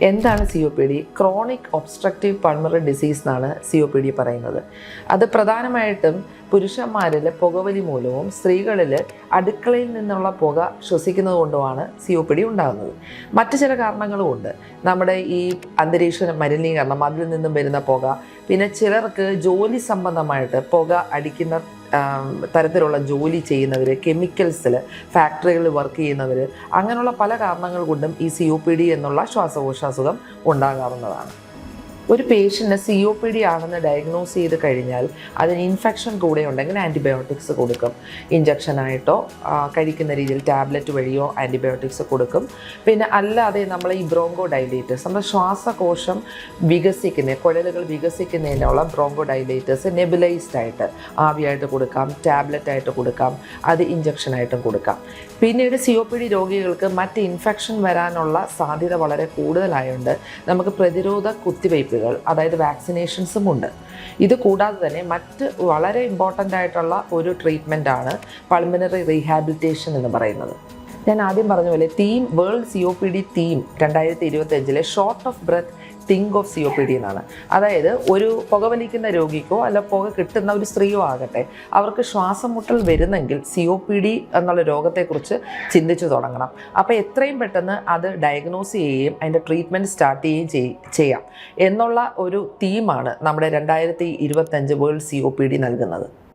എന്താണ് C O P D chronic obstructive pulmonary disease എന്നാണ് C O P D പറയുന്നത്. അത് പ്രധാനമായിട്ടും പുരുഷന്മാരിൽ പുകവലി മൂലവും സ്ത്രീകളിൽ അടുക്കളയിൽ നിന്നുള്ള പുക ശ്വസിക്കുന്നത് കൊണ്ടുമാണ് സി ഒ പി ഡി ഉണ്ടാകുന്നത്. മറ്റു ചില കാരണങ്ങളും ഉണ്ട്. നമ്മുടെ ഈ അന്തരീക്ഷ മലിനീകരണം അതിൽ നിന്നും വരുന്ന പുക പിന്നെ ചിലർക്ക് ജോലി സംബന്ധമായിട്ട് പുക അടിക്കുന്ന തരത്തിലുള്ള ജോലി ചെയ്യുന്നവർ കെമിക്കൽസിൽ ഫാക്ടറികളിൽ വർക്ക് ചെയ്യുന്നവർ അങ്ങനെയുള്ള പല കാരണങ്ങൾ കൊണ്ടും ഈ സി ഒ പി ഡി എന്നുള്ള ശ്വാസകോശാസുഖം ഉണ്ടാകാവുന്നതാണ്. ഒരു പേഷ്യന്റിന് സി ഒ പി ഡി ആണെന്ന് ഡയഗ്നോസ് ചെയ്ത് കഴിഞ്ഞാൽ അതിന് ഇൻഫെക്ഷൻ കൂടെ ഉണ്ടെങ്കിൽ ആന്റിബയോട്ടിക്സ് കൊടുക്കും. ഇഞ്ചക്ഷനായിട്ടോ കഴിക്കുന്ന രീതിയിൽ ടാബ്ലറ്റ് വഴിയോ ആന്റിബയോട്ടിക്സ് കൊടുക്കും. പിന്നെ അല്ലാതെ നമ്മൾ ഈ ബ്രോങ്കോ ഡൈലേറ്റേഴ്സ് നമ്മുടെ ശ്വാസകോശം വികസിക്കുന്ന കുഴലുകൾ വികസിക്കുന്നതിനുള്ള ബ്രോങ്കോ ഡൈലേറ്റേഴ്സ് നെബുലൈസ്ഡ് ആയിട്ട് ആവിയായിട്ട് കൊടുക്കാം ടാബ്ലറ്റ് ആയിട്ട് കൊടുക്കാം അത് ഇഞ്ചക്ഷനായിട്ടും കൊടുക്കാം. പിന്നീട് സി ഒ പി ഡി രോഗികൾക്ക് മറ്റ് ഇൻഫെക്ഷൻ വരാനുള്ള സാധ്യത വളരെ കൂടുതലായതുകൊണ്ട് നമുക്ക് പ്രതിരോധ കുത്തിവയ്പ്പുകൾ അതായത് വാക്സിനേഷൻസും ഉണ്ട്. ഇത് കൂടാതെ തന്നെ മറ്റ് വളരെ ഇമ്പോർട്ടന്റ് ആയിട്ടുള്ള ഒരു ട്രീറ്റ്മെന്റാണ് പൾമിനറി റീഹാബിലിറ്റേഷൻ എന്ന് പറയുന്നത്. ഞാൻ ആദ്യം പറഞ്ഞ പോലെ theme world C O P D theme രണ്ടായിരത്തി ഇരുപത്തഞ്ചിലെ short of breath think of C O P D എന്നാണ്. അതായത് ഒരു പുകവലിക്കുന്ന രോഗിക്കോ അല്ല പുക കിട്ടുന്ന ഒരു സ്ത്രീയോ ആകട്ടെ അവർക്ക് ശ്വാസം മുട്ടൽ വരുന്നെങ്കിൽ സി ഒ പി ഡി എന്നുള്ള രോഗത്തെക്കുറിച്ച് ചിന്തിച്ചു തുടങ്ങണം. അപ്പോൾ എത്രയും പെട്ടെന്ന് അത് ഡയഗ്നോസ് ചെയ്യുകയും അതിന്റെ ട്രീറ്റ്മെന്റ് സ്റ്റാർട്ട് ചെയ്യുകയും ചെയ്- ചെയ്യാം. എന്നുള്ള ഒരു തീമാണ് നമ്മുടെ രണ്ടായിരത്തി ഇരുപത്തഞ്ച് world C O P D നൽകുന്നത്.